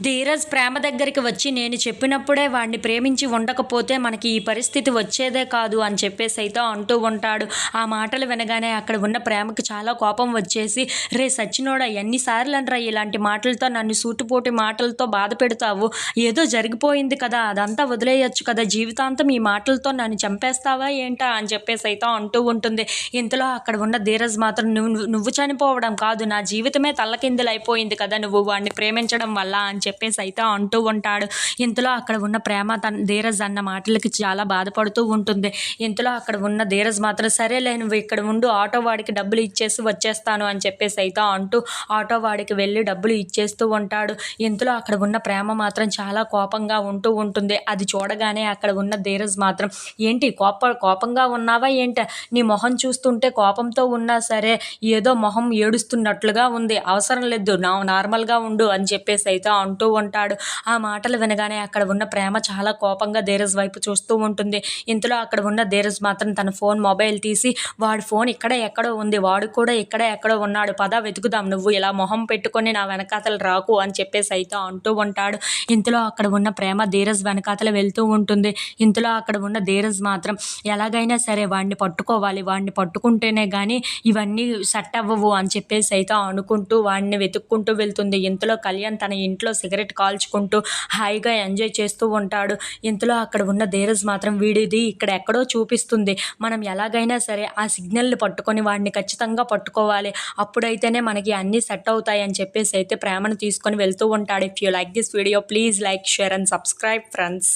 ధీరజ్ ప్రేమ దగ్గరికి వచ్చి నేను చెప్పినప్పుడే వాడిని ప్రేమించి ఉండకపోతే మనకి ఈ పరిస్థితి వచ్చేదే కాదు అని చెప్పేసి అయితే అంటూ ఉంటాడు. ఆ మాటలు వినగానే అక్కడ ఉన్న ప్రేమకి చాలా కోపం వచ్చేసి రే సచ్చినోడా ఎన్నిసార్లు అనరా ఇలాంటి మాటలతో నన్ను సూటుపోటి మాటలతో బాధ పెడతావు? ఏదో జరిగిపోయింది కదా అదంతా వదిలేయచ్చు కదా జీవితాంతం ఈ మాటలతో నన్ను చంపేస్తావా ఏంటా? అని చెప్పేసి అయితే అంటూ ఉంటుంది. ఇంతలో అక్కడ ఉన్న ధీరజ్ మాత్రం నువ్వు నువ్వు చనిపోవడం కాదు నా జీవితమే తల్లకిందులు అయిపోయింది కదా నువ్వు వాడిని ప్రేమించడం వల్ల అని చెప్పేసి అయితే అంటూ ఉంటాడు. ఇంతలో అక్కడ ఉన్న ప్రేమ తన ధీరజ్ అన్న మాటలకి చాలా బాధపడుతూ ఉంటుంది. ఇంతలో అక్కడ ఉన్న ధీరజ్ మాత్రం సరేలే నువ్వు ఇక్కడ ఉండు ఆటో వాడికి డబ్బులు ఇచ్చేసి వచ్చేస్తాను అని చెప్పేసి అయితే అంటూ ఆటో వాడికి వెళ్ళి డబ్బులు ఇచ్చేస్తూ ఉంటాడు. ఇంతలో అక్కడ ఉన్న ప్రేమ మాత్రం చాలా కోపంగా ఉంటూ ఉంటుంది. అది చూడగానే అక్కడ ఉన్న ధీరజ్ మాత్రం ఏంటి కోప కోపంగా ఉన్నావా ఏంటి? నీ మొహం చూస్తుంటే కోపంతో ఉన్నా సరే ఏదో మొహం ఏడుస్తున్నట్లుగా ఉంది. అవసరం లేదు నా నార్మల్గా ఉండు అని చెప్పేసి అయితే అంటూ అంటూ ఉంటాడు. ఆ మాటలు వినగానే అక్కడ ఉన్న ప్రేమ చాలా కోపంగా ధీరజ్ వైపు చూస్తూ ఉంటుంది. ఇంతలో అక్కడ ఉన్న ధీరజ్ మాత్రం తన ఫోన్ మొబైల్ తీసి వాడి ఫోన్ ఇక్కడ ఎక్కడో ఉంది వాడు కూడా ఇక్కడ ఎక్కడో ఉన్నాడు పద వెతుకుదాం నువ్వు ఇలా మొహం పెట్టుకొని నా వెనకాతలు రాకు అని చెప్పేసి అయితే అంటూ ఉంటాడు. ఇంతలో అక్కడ ఉన్న ప్రేమ ధీరజ్ వెనకాతలు వెళ్తూ ఉంటుంది. ఇంతలో అక్కడ ఉన్న ధీరజ్ మాత్రం ఎలాగైనా సరే వాడిని పట్టుకోవాలి వాడిని పట్టుకుంటేనే కానీ ఇవన్నీ సెట్ అవ్వవు అని చెప్పేసి అయితే అనుకుంటూ వాడిని వెతుక్కుంటూ వెళ్తుంది. ఇంతలో కళ్యాణ్ తన ఇంట్లో సిగరెట్ కాల్చుకుంటూ హాయిగా ఎంజాయ్ చేస్తూ ఉంటాడు. ఇంతలో అక్కడ ఉన్న ధీరజ్ మాత్రం వీడిది ఇక్కడ ఎక్కడో చూపిస్తుంది. మనం ఎలాగైనా సరే ఆ సిగ్నల్ని పట్టుకొని వాడిని ఖచ్చితంగా పట్టుకోవాలి. అప్పుడైతేనే మనకి అన్నీ సెట్ అవుతాయి అని చెప్పేసి అయితే ప్రేమను తీసుకొని వెళ్తూ ఉంటాడు. If you like this video please like share and subscribe friends